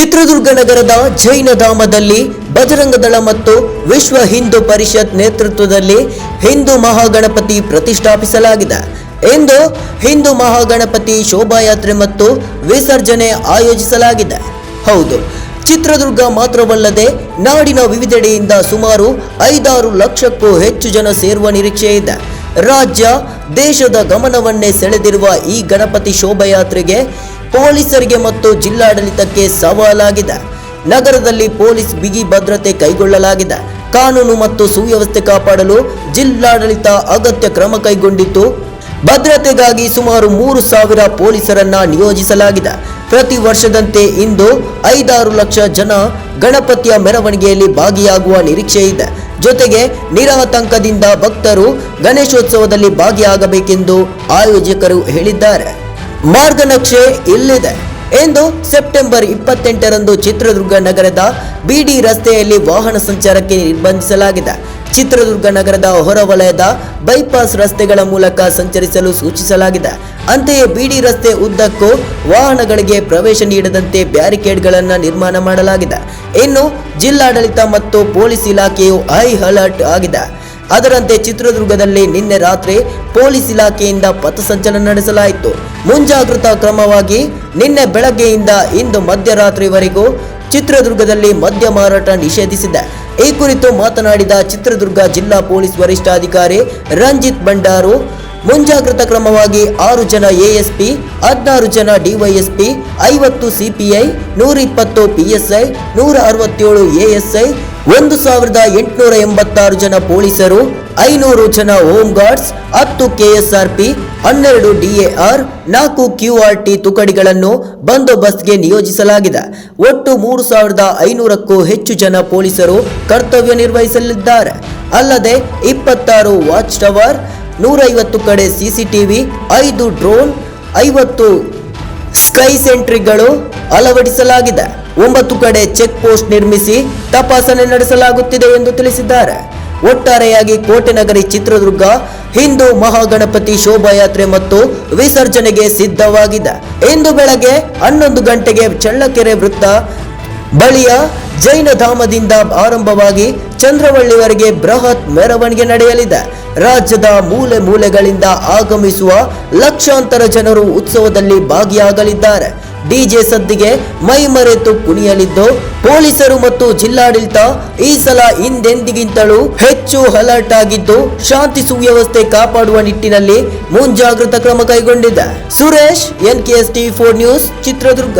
ಚಿತ್ರದುರ್ಗ ನಗರದ ಜೈನ ಧಾಮದಲ್ಲಿ ಬಜರಂಗದಳ ಮತ್ತು ವಿಶ್ವ ಹಿಂದೂ ಪರಿಷತ್ ನೇತೃತ್ವದಲ್ಲಿ ಹಿಂದೂ ಮಹಾಗಣಪತಿ ಪ್ರತಿಷ್ಠಾಪಿಸಲಾಗಿದೆ. ಎಂದು ಹಿಂದೂ ಮಹಾಗಣಪತಿ ಶೋಭಾಯಾತ್ರೆ ಮತ್ತು ವಿಸರ್ಜನೆ ಆಯೋಜಿಸಲಾಗಿದೆ. ಹೌದು, ಚಿತ್ರದುರ್ಗ ಮಾತ್ರವಲ್ಲದೆ ನಾಡಿನ ವಿವಿಧೆಡೆಯಿಂದ ಸುಮಾರು ಐದಾರು ಲಕ್ಷಕ್ಕೂ ಹೆಚ್ಚು ಜನ ಸೇರುವ ನಿರೀಕ್ಷೆ ಇದೆ. ರಾಜ್ಯ ದೇಶದ ಗಮನವನ್ನೇ ಸೆಳೆದಿರುವ ಈ ಗಣಪತಿ ಶೋಭಾಯಾತ್ರೆಗೆ ಪೊಲೀಸರಿಗೆ ಮತ್ತು ಜಿಲ್ಲಾಡಳಿತಕ್ಕೆ ಸವಾಲಾಗಿದೆ. ನಗರದಲ್ಲಿ ಪೊಲೀಸ್ ಬಿಗಿ ಭದ್ರತೆ ಕೈಗೊಳ್ಳಲಾಗಿದೆ. ಕಾನೂನು ಮತ್ತು ಸುವ್ಯವಸ್ಥೆ ಕಾಪಾಡಲು ಜಿಲ್ಲಾಡಳಿತ ಅಗತ್ಯ ಕ್ರಮ ಕೈಗೊಂಡಿತ್ತು. ಭದ್ರತೆಗಾಗಿ ಸುಮಾರು ಮೂರು ಸಾವಿರ ಪೊಲೀಸರನ್ನ ನಿಯೋಜಿಸಲಾಗಿದೆ. ಪ್ರತಿ ವರ್ಷದಂತೆ ಇಂದು ಐದಾರು ಲಕ್ಷ ಜನ ಗಣಪತಿಯ ಮೆರವಣಿಗೆಯಲ್ಲಿ ಭಾಗಿಯಾಗುವ ನಿರೀಕ್ಷೆ ಇದೆ. ಜೊತೆಗೆ ನಿರಾತಂಕದಿಂದ ಭಕ್ತರು ಗಣೇಶೋತ್ಸವದಲ್ಲಿ ಭಾಗಿಯಾಗಬೇಕೆಂದು ಆಯೋಜಕರು ಹೇಳಿದ್ದಾರೆ. ಮಾರ್ಗನಕ್ಷೆ ಇಲ್ಲಿದೆ ಎಂದು ಸೆಪ್ಟೆಂಬರ್ ಇಪ್ಪತ್ತೆಂಟರಂದು ಚಿತ್ರದುರ್ಗ ನಗರದ ಬಿಡಿ ರಸ್ತೆಯಲ್ಲಿ ವಾಹನ ಸಂಚಾರಕ್ಕೆ ನಿರ್ಬಂಧಿಸಲಾಗಿದೆ. ಚಿತ್ರದುರ್ಗ ನಗರದ ಹೊರವಲಯದ ಬೈಪಾಸ್ ರಸ್ತೆಗಳ ಮೂಲಕ ಸಂಚರಿಸಲು ಸೂಚಿಸಲಾಗಿದೆ. ಅಂತೆಯೇ ಬಿಡಿ ರಸ್ತೆ ಉದ್ದಕ್ಕೂ ವಾಹನಗಳಿಗೆ ಪ್ರವೇಶ ನೀಡದಂತೆ ಬ್ಯಾರಿಕೇಡ್ಗಳನ್ನು ನಿರ್ಮಾಣ ಮಾಡಲಾಗಿದೆ. ಇನ್ನು ಜಿಲ್ಲಾಡಳಿತ ಮತ್ತು ಪೊಲೀಸ್ ಇಲಾಖೆಯು ಹೈ ಅಲರ್ಟ್ ಆಗಿದೆ. ಅದರಂತೆ ಚಿತ್ರದುರ್ಗದಲ್ಲಿ ನಿನ್ನೆ ರಾತ್ರಿ ಪೊಲೀಸ್ ಇಲಾಖೆಯಿಂದ ಪಥಸಂಚಲನ ನಡೆಸಲಾಯಿತು. ಮುಂಜಾಗ್ರತಾ ಕ್ರಮವಾಗಿ ನಿನ್ನೆ ಬೆಳಗ್ಗೆಯಿಂದ ಇಂದು ಮಧ್ಯರಾತ್ರಿವರೆಗೂ ಚಿತ್ರದುರ್ಗದಲ್ಲಿ ಮದ್ಯ ಮಾರಾಟ ನಿಷೇಧಿಸಿದೆ. ಈ ಕುರಿತು ಮಾತನಾಡಿದ ಚಿತ್ರದುರ್ಗ ಜಿಲ್ಲಾ ಪೊಲೀಸ್ ವರಿಷ್ಠಾಧಿಕಾರಿ ರಂಜಿತ್ ಭಂಡಾರು, ಮುಂಜಾಗ್ರತಾ ಕ್ರಮವಾಗಿ ಆರು ಜನ ಎಎಸ್ಪಿ, ಹದಿನಾರು ಜನ ಡಿವೈಎಸ್ಪಿ, ಐವತ್ತು ಸಿಪಿಐ, ನೂರಿಪ್ಪತ್ತು ಪಿಎಸ್ಐ, ನೂರ ಅರವತ್ತೇಳು ಎಎಸ್ಐ ಒಂದು ಸಾವಿರದ ಎಂಟುನೂರ ಎಂಬತ್ತಾರು ಜನ ಪೊಲೀಸರು, ಐನೂರು ಜನ ಹೋಮ್ ಗಾರ್ಡ್ಸ್ ಹತ್ತು ಕೆಎಸ್ಆರ್ಪಿ, ಹನ್ನೆರಡು ಡಿಎಆರ್, ನಾಲ್ಕು ಕ್ಯೂಆರ್ಟಿ ತುಕಡಿಗಳನ್ನು ಬಂದೋಬಸ್ತ್ಗೆ ನಿಯೋಜಿಸಲಾಗಿದೆ. ಒಟ್ಟು ಮೂರು ಸಾವಿರದ ಐನೂರಕ್ಕೂ ಹೆಚ್ಚು ಜನ ಪೊಲೀಸರು ಕರ್ತವ್ಯ ನಿರ್ವಹಿಸಲಿದ್ದಾರೆ. ಅಲ್ಲದೆ ಇಪ್ಪತ್ತಾರು ವಾಚ್ ಟವರ್, ನೂರೈವತ್ತು ಕಡೆ ಸಿಸಿಟಿವಿ, ಐದು ಡ್ರೋನ್ ಐವತ್ತು ಸ್ಕೈ ಸೆಂಟ್ರಿಗಳು ಅಳವಡಿಸಲಾಗಿದೆ. ಒಂಬತ್ತು ಕಡೆ ಚೆಕ್ ಪೋಸ್ಟ್ ನಿರ್ಮಿಸಿ ತಪಾಸಣೆ ನಡೆಸಲಾಗುತ್ತಿದೆ ಎಂದು ತಿಳಿಸಿದ್ದಾರೆ. ಒಟ್ಟಾರೆಯಾಗಿ ಕೋಟೆ ನಗರಿ ಚಿತ್ರದುರ್ಗ, ಹಿಂದೂ ಮಹಾಗಣಪತಿ ಶೋಭಾಯಾತ್ರೆ ಮತ್ತು ವಿಸರ್ಜನೆಗೆ ಸಿದ್ಧವಾಗಿದೆ. ಇಂದು ಬೆಳಗ್ಗೆ ಹನ್ನೊಂದು ಗಂಟೆಗೆ ಚಳ್ಳಕೆರೆ ವೃತ್ತ ಬಳಿಯ ಜೈನ ಧಾಮದಿಂದ ಆರಂಭವಾಗಿ ಚಂದ್ರವಳ್ಳಿವರೆಗೆ ಬೃಹತ್ ಮೆರವಣಿಗೆ ನಡೆಯಲಿದೆ. ರಾಜ್ಯದ ಮೂಲೆ ಮೂಲೆಗಳಿಂದ ಆಗಮಿಸುವ ಲಕ್ಷಾಂತರ ಜನರು ಉತ್ಸವದಲ್ಲಿ ಭಾಗಿಯಾಗಲಿದ್ದಾರೆ. ಡಿಜೆ ಸದ್ದಿಗೆ ಮೈಮರೆತು ಕುಣಿಯಲಿದ್ದು, ಪೊಲೀಸರು ಮತ್ತು ಜಿಲ್ಲಾಡಳಿತ ಈ ಸಲ ಹಿಂದೆಂದಿಗಿಂತಲೂ ಹೆಚ್ಚು ಅಲರ್ಟ್ ಆಗಿದ್ದು, ಶಾಂತಿ ಸುವ್ಯವಸ್ಥೆ ಕಾಪಾಡುವ ನಿಟ್ಟಿನಲ್ಲಿ ಮುಂಜಾಗ್ರತಾ ಕ್ರಮ ಕೈಗೊಂಡಿದೆ. Suresh N K S T four news, Chitradurga.